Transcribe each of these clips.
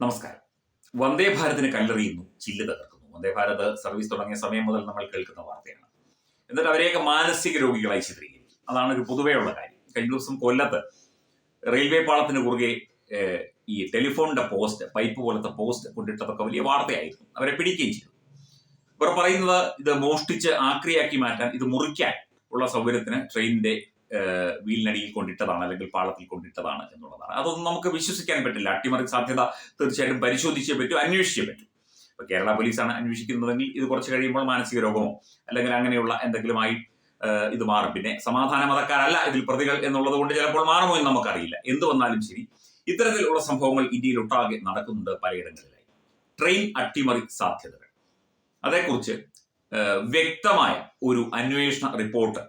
നമസ്കാരം. വന്ദേ ഭാരതിന് കല്ലെറിയുന്നു ചില്ല് തകർക്കുന്നു. വന്ദേ ഭാരത് സർവീസ് തുടങ്ങിയ സമയം മുതൽ നമ്മൾ കേൾക്കുന്ന വാർത്തയാണ്. എന്നിട്ട് അവരെയൊക്കെ മാനസിക രോഗികളായി ചിത്രീകരിക്കും അതാണ് ഒരു പൊതുവെയുള്ള കാര്യം. കഴിഞ്ഞ ദിവസം കൊല്ലത്ത് റെയിൽവേ പാളത്തിന് കുറുകെ ഈ ടെലിഫോണിന്റെ പോസ്റ്റ് പൈപ്പ് പോലത്തെ പോസ്റ്റ് കൊണ്ടിട്ടതൊക്കെ വലിയ വാർത്തയായിരുന്നു. അവരെ പിടിക്കുകയും ചെയ്തു. ഇവർ പറയുന്നത് ഇത് മോഷ്ടിച്ച് ആക്രിയാക്കി മാറ്റാൻ ഇത് മുറിക്കാൻ ഉള്ള സൗകര്യത്തിന് ട്രെയിനിന്റെ വീലിനടിയിൽ കൊണ്ടിട്ടതാണ് അല്ലെങ്കിൽ പാളത്തിൽ കൊണ്ടിട്ടതാണ് എന്നുള്ളതാണ്. അതൊന്നും നമുക്ക് വിശ്വസിക്കാൻ പറ്റില്ല. അട്ടിമറി സാധ്യത തീർച്ചയായിട്ടും പരിശോധിച്ചേ പറ്റൂ അന്വേഷിച്ചേ പറ്റൂ. ഇപ്പൊ കേരള പോലീസാണ് അന്വേഷിക്കുന്നതെങ്കിൽ ഇത് കുറച്ച് കഴിയുമ്പോൾ മാനസിക രോഗമോ അല്ലെങ്കിൽ അങ്ങനെയുള്ള എന്തെങ്കിലുമായി ഇത് മാറും. പിന്നെ സമാധാന മതക്കാരല്ല ഇതിൽ പ്രതികൾ എന്നുള്ളത് കൊണ്ട് ചിലപ്പോൾ മാറുമോ എന്ന് നമുക്കറിയില്ല. എന്ത് വന്നാലും ശരി ഇത്തരത്തിലുള്ള സംഭവങ്ങൾ ഇന്ത്യയിൽ ഒട്ടാകെ നടക്കുന്നുണ്ട് പലയിടങ്ങളിലായി. ട്രെയിൻ അട്ടിമറി സാധ്യതകൾ. അതേക്കുറിച്ച് വ്യക്തമായ ഒരു അന്വേഷണ റിപ്പോർട്ട്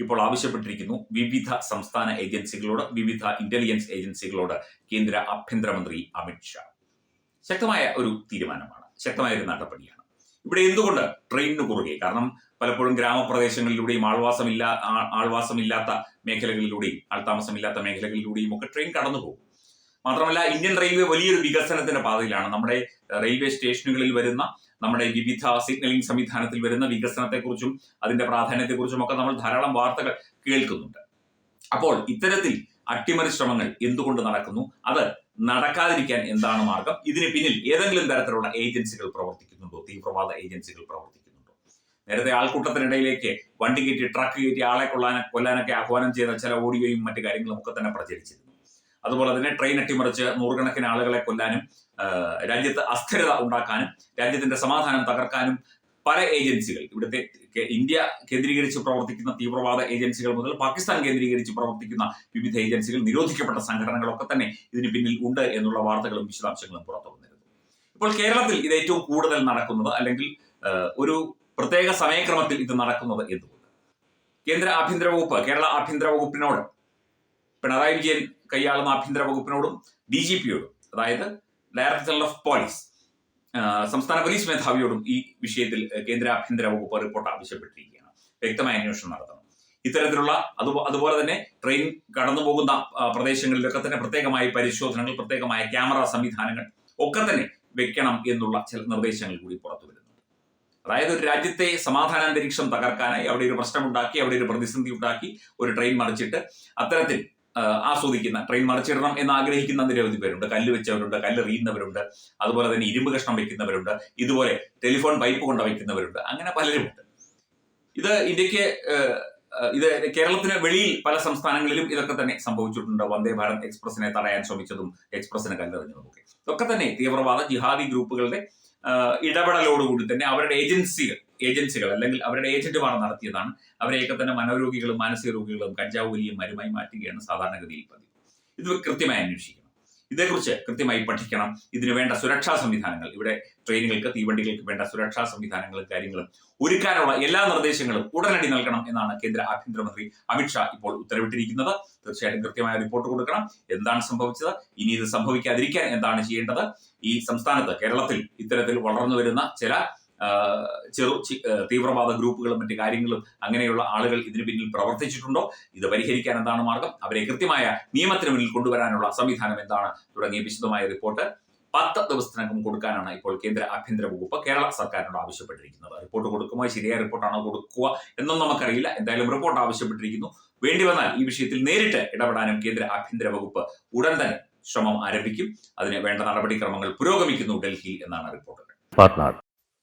ഇപ്പോൾ ആവശ്യപ്പെട്ടിരിക്കുന്നു വിവിധ സംസ്ഥാന ഏജൻസികളോട് വിവിധ ഇന്റലിജൻസ് ഏജൻസികളോട് കേന്ദ്ര ആഭ്യന്തരമന്ത്രി അമിത്ഷാ ശക്തമായ ഒരു തീരുമാനമാണ്. ശക്തമായ ഒരു നടപടിയാണ്. ഇവിടെ എന്തുകൊണ്ട് ട്രെയിനിന് കുറുകെ? കാരണം പലപ്പോഴും ഗ്രാമപ്രദേശങ്ങളിലൂടെയും ആൾവാസമില്ല ആൾവാസമില്ലാത്ത മേഖലകളിലൂടെയും ആൾതാമസമില്ലാത്ത മേഖലകളിലൂടെയും ഒക്കെ ട്രെയിൻ കടന്നു പോകും മാത്രമല്ല ഇന്ത്യൻ റെയിൽവേ വലിയൊരു വികസനത്തിന്റെ പാതയിലാണ്. നമ്മുടെ റെയിൽവേ സ്റ്റേഷനുകളിൽ വരുന്ന നമ്മുടെ വിവിധ സിഗ്നലിംഗ് സംവിധാനത്തിൽ വരുന്ന വികസനത്തെക്കുറിച്ചും അതിന്റെ പ്രാധാന്യത്തെക്കുറിച്ചും ഒക്കെ നമ്മൾ ധാരാളം വാർത്തകൾ കേൾക്കുന്നുണ്ട്. അപ്പോൾ ഇത്തരത്തിൽ അട്ടിമറി ശ്രമങ്ങൾ എന്തുകൊണ്ട് നടക്കുന്നു? അത് നടക്കാതിരിക്കാൻ എന്താണ് മാർഗം? ഇതിന് പിന്നിൽ ഏതെങ്കിലും തരത്തിലുള്ള ഏജൻസികൾ പ്രവർത്തിക്കുന്നുണ്ടോ? തീവ്രവാദ ഏജൻസികൾ പ്രവർത്തിക്കുന്നുണ്ടോ? നേരത്തെ ആൾക്കൂട്ടത്തിനിടയിലേക്ക് വണ്ടി കയറ്റി ട്രക്ക് കയറ്റി ആളെ കൊള്ളാൻ കൊല്ലാനൊക്കെ ആഹ്വാനം ചെയ്ത ചില ഓഡിയോയും മറ്റു കാര്യങ്ങളും ഒക്കെ തന്നെ പ്രചരിച്ചിരുന്നു. അതുപോലെ തന്നെ ട്രെയിൻ അട്ടിമറിച്ച് നൂറുകണക്കിന് ആളുകളെ കൊല്ലാനും രാജ്യത്ത് അസ്ഥിരത ഉണ്ടാക്കാനും രാജ്യത്തിന്റെ സമാധാനം തകർക്കാനും പല ഏജൻസികൾ ഇവിടുത്തെ ഇന്ത്യ കേന്ദ്രീകരിച്ച് പ്രവർത്തിക്കുന്ന തീവ്രവാദ ഏജൻസികൾ മുതൽ പാകിസ്ഥാൻ കേന്ദ്രീകരിച്ച് പ്രവർത്തിക്കുന്ന വിവിധ ഏജൻസികൾ നിരോധിക്കപ്പെട്ട സംഘടനകളൊക്കെ തന്നെ ഇതിന് പിന്നിൽ ഉണ്ട് എന്നുള്ള വാർത്തകളും വിശദാംശങ്ങളും പുറത്തു വന്നിരുന്നു. ഇപ്പോൾ കേരളത്തിൽ ഇത് ഏറ്റവും കൂടുതൽ നടക്കുന്നത് അല്ലെങ്കിൽ ഒരു പ്രത്യേക സമയക്രമത്തിൽ ഇത് നടക്കുന്നത് എന്തുകൊണ്ട്? കേന്ദ്ര ആഭ്യന്തര വകുപ്പ് കേരള ആഭ്യന്തര വകുപ്പിനോട് പിണറായി വിജയൻ കൈയാളുന്ന ആഭ്യന്തര വകുപ്പിനോടും ഡി ജി പിയോടും അതായത് ഡയറക്ടർ ജനറൽ ഓഫ് പോലീസ് സംസ്ഥാന പോലീസ് മേധാവിയോടും ഈ വിഷയത്തിൽ കേന്ദ്ര ആഭ്യന്തര വകുപ്പ് റിപ്പോർട്ട് ആവശ്യപ്പെട്ടിരിക്കുകയാണ്. വ്യക്തമായ അന്വേഷണം നടത്തണം. ഇത്തരത്തിലുള്ള അത് അതുപോലെ തന്നെ ട്രെയിൻ കടന്നു പോകുന്ന പ്രദേശങ്ങളിലൊക്കെ തന്നെ പ്രത്യേകമായ പരിശോധനകൾ പ്രത്യേകമായ ക്യാമറ സംവിധാനങ്ങൾ ഒക്കെ തന്നെ വെക്കണം എന്നുള്ള ചില നിർദ്ദേശങ്ങൾ കൂടി പുറത്തു വരുന്നുണ്ട്. അതായത് ഒരു രാജ്യത്തെ സമാധാനാന്തരീക്ഷം തകർക്കാനായി അവിടെ ഒരു പ്രശ്നമുണ്ടാക്കി അവിടെ ഒരു പ്രതിസന്ധി ഉണ്ടാക്കി ഒരു ട്രെയിൻ മറിച്ചിട്ട് അത്തരത്തിൽ ആസ്വദിക്കുന്ന ട്രെയിൻ മറിച്ചിടണം എന്ന് ആഗ്രഹിക്കുന്ന നിരവധി പേരുണ്ട്. കല്ല് വെച്ചവരുണ്ട് കല്ല് എറിയുന്നവരുണ്ട് അതുപോലെ തന്നെ ഇരുമ്പ് കഷ്ണം വെക്കുന്നവരുണ്ട് ഇതുപോലെ ടെലിഫോൺ പൈപ്പ് കൊണ്ട് വയ്ക്കുന്നവരുണ്ട് അങ്ങനെ പലരുമുണ്ട്. ഇത് ഇന്ത്യയ്ക്ക് ഇത് കേരളത്തിന് വെളിയിൽ പല സംസ്ഥാനങ്ങളിലും ഇതൊക്കെ തന്നെ സംഭവിച്ചിട്ടുണ്ട്. വന്ദേ ഭാരത് എക്സ്പ്രസിനെ തടയാൻ ശ്രമിച്ചതും എക്സ്പ്രസിനെ കല്ലെറിഞ്ഞതും ഒക്കെ. ഇതൊക്കെ തന്നെ തീവ്രവാദ ജിഹാദി ഗ്രൂപ്പുകളുടെ ഇടപെടലോടുകൂടി തന്നെ അവരുടെ ഏജൻസികൾ ഏജൻസികൾ അല്ലെങ്കിൽ അവരുടെ ഏജന്റുമാർ നടത്തിയതാണ്. അവരെയൊക്കെ തന്നെ മനോരോഗികളും മാനസിക രോഗികളും കഞ്ചാവ് വലിയും മരുമായി മാറ്റുകയാണ് സാധാരണഗതിയിൽ പതിവ്. ഇത് കൃത്യമായി അന്വേഷിക്കണം. ഇതേക്കുറിച്ച് കൃത്യമായി പഠിക്കണം. ഇതിനു വേണ്ട സുരക്ഷാ സംവിധാനങ്ങൾ ഇവിടെ ട്രെയിനുകൾക്ക് തീവണ്ടികൾക്ക് വേണ്ട സുരക്ഷാ സംവിധാനങ്ങളും കാര്യങ്ങളും ഒരുക്കാനുള്ള എല്ലാ നിർദ്ദേശങ്ങളും ഉടനടി നൽകണം എന്നാണ് കേന്ദ്ര ആഭ്യന്തരമന്ത്രി അമിത്ഷാ ഇപ്പോൾ ഉത്തരവിട്ടിരിക്കുന്നത്. തീർച്ചയായിട്ടും കൃത്യമായ റിപ്പോർട്ട് കൊടുക്കണം. എന്താണ് സംഭവിച്ചത്? ഇനി ഇത് സംഭവിക്കാതിരിക്കാൻ എന്താണ് ചെയ്യേണ്ടത്? ഈ സംസ്ഥാനത്ത് കേരളത്തിൽ ഇത്തരത്തിൽ വളർന്നു വരുന്ന ചില ചെറു തീവ്രവാദ ഗ്രൂപ്പുകളും മറ്റു കാര്യങ്ങളും അങ്ങനെയുള്ള ആളുകൾ ഇതിന് പിന്നിൽ പ്രവർത്തിച്ചിട്ടുണ്ടോ? ഇത് പരിഹരിക്കാൻ എന്താണ് മാർഗം? അവരെ കൃത്യമായ നിയമത്തിന് മുന്നിൽ കൊണ്ടുവരാനുള്ള സംവിധാനം എന്താണ്? തുടങ്ങിയ വിശദമായ റിപ്പോർട്ട് പത്ത് ദിവസത്തിനകം കൊടുക്കാനാണ് ഇപ്പോൾ കേന്ദ്ര ആഭ്യന്തര വകുപ്പ് കേരള സർക്കാരിനോട് ആവശ്യപ്പെട്ടിരിക്കുന്നത്. റിപ്പോർട്ട് കൊടുക്കുമോ? ശരിയായ റിപ്പോർട്ടാണോ കൊടുക്കുക എന്നും നമുക്കറിയില്ല. എന്തായാലും റിപ്പോർട്ട് ആവശ്യപ്പെട്ടിരിക്കുന്നു. വേണ്ടി വന്നാൽ ഈ വിഷയത്തിൽ നേരിട്ട് ഇടപെടാനും കേന്ദ്ര ആഭ്യന്തര വകുപ്പ് ഉടൻ തന്നെ ശ്രമം ആരംഭിക്കും. അതിന് വേണ്ട നടപടിക്രമങ്ങൾ പുരോഗമിക്കുന്നു ഡൽഹി എന്നാണ് റിപ്പോർട്ടുകൾ.